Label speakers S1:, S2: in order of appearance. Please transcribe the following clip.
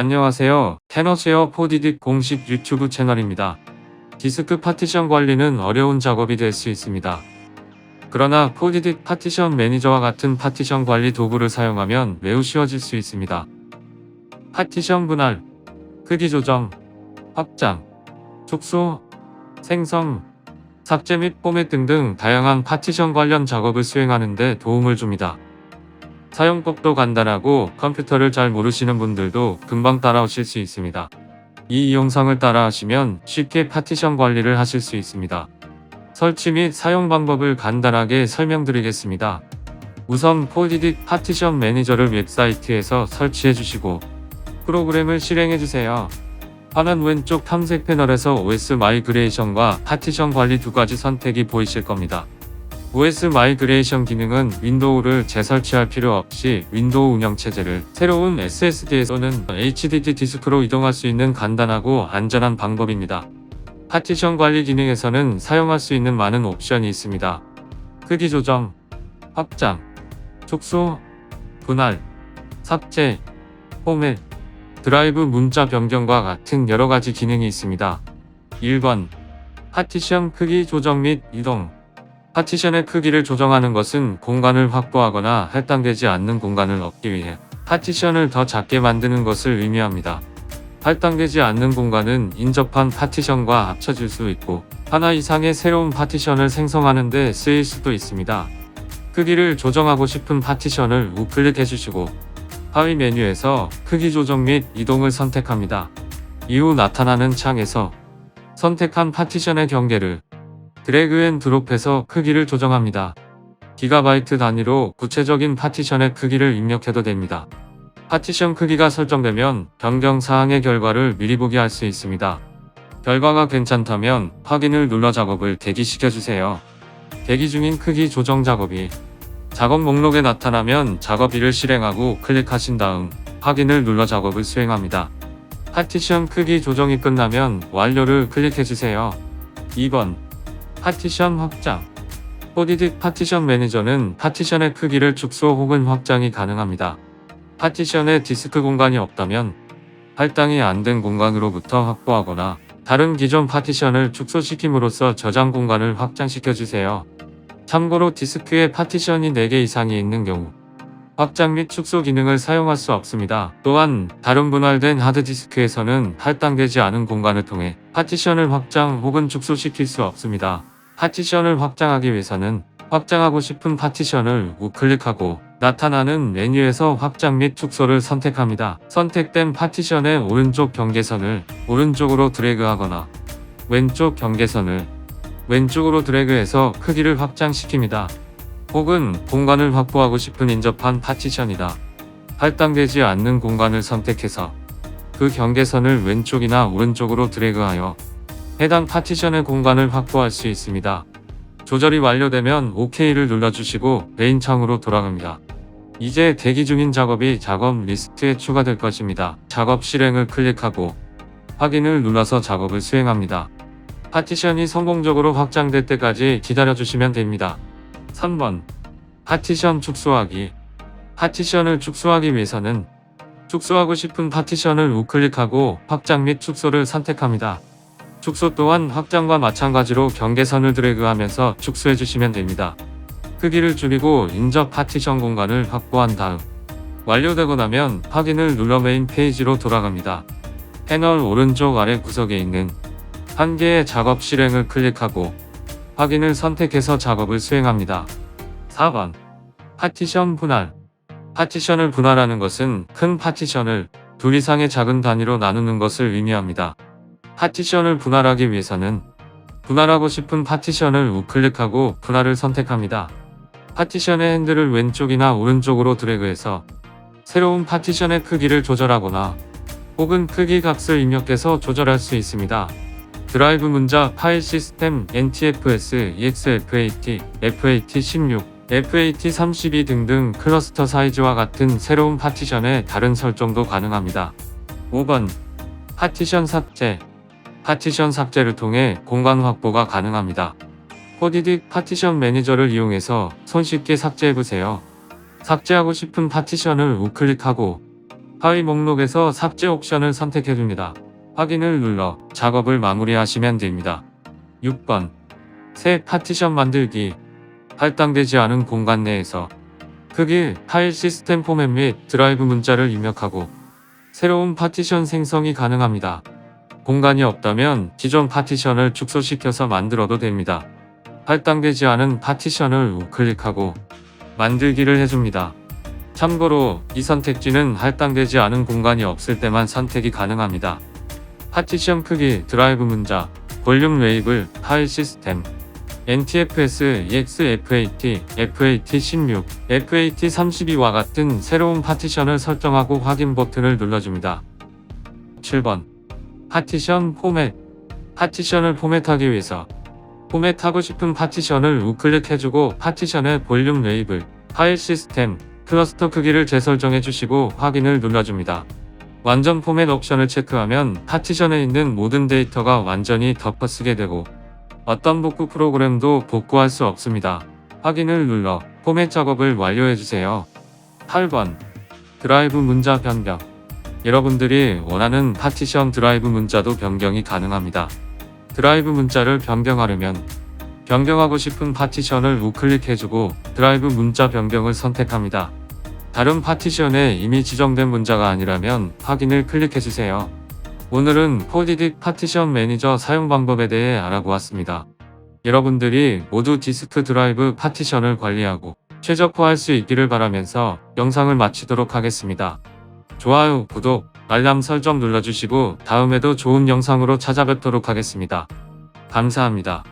S1: 안녕하세요. 테너쉐어 포디딕 공식 유튜브 채널입니다. 디스크 파티션 관리는 어려운 작업이 될 수 있습니다. 그러나 포디딕 파티션 매니저와 같은 파티션 관리 도구를 사용하면 매우 쉬워질 수 있습니다. 파티션 분할, 크기 조정, 확장, 축소, 생성, 삭제 및 포맷 등등 다양한 파티션 관련 작업을 수행하는 데 도움을 줍니다. 사용법도 간단하고 컴퓨터를 잘 모르시는 분들도 금방 따라오실 수 있습니다. 이 영상을 따라 하시면 쉽게 파티션 관리를 하실 수 있습니다. 설치 및 사용 방법을 간단하게 설명드리겠습니다. 우선 폴디딕 파티션 매니저를 웹사이트에서 설치해 주시고 프로그램을 실행해 주세요. 화면 왼쪽 탐색 패널에서 OS 마이그레이션과 파티션 관리 두 가지 선택이 보이실 겁니다. OS 마이그레이션 기능은 윈도우를 재설치할 필요 없이 윈도우 운영체제를 새로운 SSD에서는 HDD 디스크로 이동할 수 있는 간단하고 안전한 방법입니다. 파티션 관리 기능에서는 사용할 수 있는 많은 옵션이 있습니다. 크기 조정, 확장, 축소, 분할, 삭제, 포맷, 드라이브 문자 변경과 같은 여러 가지 기능이 있습니다. 1번 파티션 크기 조정 및 이동 파티션의 크기를 조정하는 것은 공간을 확보하거나 할당되지 않는 공간을 얻기 위해 파티션을 더 작게 만드는 것을 의미합니다. 할당되지 않는 공간은 인접한 파티션과 합쳐질 수 있고 하나 이상의 새로운 파티션을 생성하는 데 쓰일 수도 있습니다. 크기를 조정하고 싶은 파티션을 우클릭해 주시고 하위 메뉴에서 크기 조정 및 이동을 선택합니다. 이후 나타나는 창에서 선택한 파티션의 경계를 드래그 앤 드롭해서 크기를 조정합니다. 기가바이트 단위로 구체적인 파티션의 크기를 입력해도 됩니다. 파티션 크기가 설정되면 변경 사항의 결과를 미리 보게 할수 있습니다. 결과가 괜찮다면 확인을 눌러 작업을 대기시켜 주세요. 대기 중인 크기 조정 작업이 작업 목록에 나타나면 작업일을 실행하고 클릭하신 다음 확인을 눌러 작업을 수행합니다. 파티션 크기 조정이 끝나면 완료를 클릭해 주세요. 2번 파티션 확장 포디딕 파티션 매니저는 파티션의 크기를 축소 혹은 확장이 가능합니다. 파티션에 디스크 공간이 없다면 할당이 안 된 공간으로부터 확보하거나 다른 기존 파티션을 축소시킴으로써 저장 공간을 확장시켜 주세요. 참고로 디스크에 파티션이 4개 이상이 있는 경우 확장 및 축소 기능을 사용할 수 없습니다. 또한 다른 분할된 하드디스크에서는 할당되지 않은 공간을 통해 파티션을 확장 혹은 축소시킬 수 없습니다. 파티션을 확장하기 위해서는 확장하고 싶은 파티션을 우클릭하고 나타나는 메뉴에서 확장 및 축소를 선택합니다. 선택된 파티션의 오른쪽 경계선을 오른쪽으로 드래그하거나 왼쪽 경계선을 왼쪽으로 드래그해서 크기를 확장시킵니다. 혹은 공간을 확보하고 싶은 인접한 파티션이다. 할당되지 않는 공간을 선택해서 그 경계선을 왼쪽이나 오른쪽으로 드래그하여 해당 파티션의 공간을 확보할 수 있습니다. 조절이 완료되면 OK를 눌러주시고 메인 창으로 돌아갑니다. 이제 대기 중인 작업이 작업 리스트에 추가될 것입니다. 작업 실행을 클릭하고 확인을 눌러서 작업을 수행합니다. 파티션이 성공적으로 확장될 때까지 기다려주시면 됩니다. 3번 파티션 축소하기 파티션을 축소하기 위해서는 축소하고 싶은 파티션을 우클릭하고 확장 및 축소를 선택합니다. 축소 또한 확장과 마찬가지로 경계선을 드래그하면서 축소해 주시면 됩니다. 크기를 줄이고 인접 파티션 공간을 확보한 다음 완료되고 나면 확인을 눌러 메인 페이지로 돌아갑니다. 패널 오른쪽 아래 구석에 있는 한 개의 작업 실행을 클릭하고 확인을 선택해서 작업을 수행합니다. 4번 파티션 분할 파티션을 분할하는 것은 큰 파티션을 둘 이상의 작은 단위로 나누는 것을 의미합니다. 파티션을 분할하기 위해서는 분할하고 싶은 파티션을 우클릭하고 분할을 선택합니다. 파티션의 핸들을 왼쪽이나 오른쪽으로 드래그해서 새로운 파티션의 크기를 조절하거나 혹은 크기 값을 입력해서 조절할 수 있습니다. 드라이브 문자 파일 시스템 NTFS, EXFAT, FAT16, FAT32 등등 클러스터 사이즈와 같은 새로운 파티션의 다른 설정도 가능합니다. 5번 파티션 삭제 파티션 삭제를 통해 공간 확보가 가능합니다. 포디딕 파티션 매니저를 이용해서 손쉽게 삭제해보세요. 삭제하고 싶은 파티션을 우클릭하고 하위 목록에서 삭제 옵션을 선택해줍니다. 확인을 눌러 작업을 마무리하시면 됩니다. 6번 새 파티션 만들기 할당되지 않은 공간 내에서 크기, 파일 시스템 포맷 및 드라이브 문자를 입력하고 새로운 파티션 생성이 가능합니다. 공간이 없다면 기존 파티션을 축소시켜서 만들어도 됩니다. 할당되지 않은 파티션을 우클릭하고 만들기를 해줍니다. 참고로 이 선택지는 할당되지 않은 공간이 없을 때만 선택이 가능합니다. 파티션 크기, 드라이브 문자, 볼륨 레이블, 파일 시스템, NTFS, EXFAT, FAT16, FAT32와 같은 새로운 파티션을 설정하고 확인 버튼을 눌러줍니다. 7번 파티션 포맷 파티션을 포맷하기 위해서 포맷하고 싶은 파티션을 우클릭해주고 파티션의 볼륨 레이블, 파일 시스템, 클러스터 크기를 재설정해 주시고 확인을 눌러줍니다. 완전 포맷 옵션을 체크하면 파티션에 있는 모든 데이터가 완전히 덮어쓰게 되고 어떤 복구 프로그램도 복구할 수 없습니다. 확인을 눌러 포맷 작업을 완료해 주세요. 8번 드라이브 문자 변경 여러분들이 원하는 파티션 드라이브 문자도 변경이 가능합니다. 드라이브 문자를 변경하려면 변경하고 싶은 파티션을 우클릭해주고 드라이브 문자 변경을 선택합니다. 다른 파티션에 이미 지정된 문자가 아니라면 확인을 클릭해주세요. 오늘은 포디딕 파티션 매니저 사용 방법에 대해 알아보았습니다. 여러분들이 모두 디스크 드라이브 파티션을 관리하고 최적화할 수 있기를 바라면서 영상을 마치도록 하겠습니다. 좋아요, 구독, 알람 설정 눌러주시고 다음에도 좋은 영상으로 찾아뵙도록 하겠습니다. 감사합니다.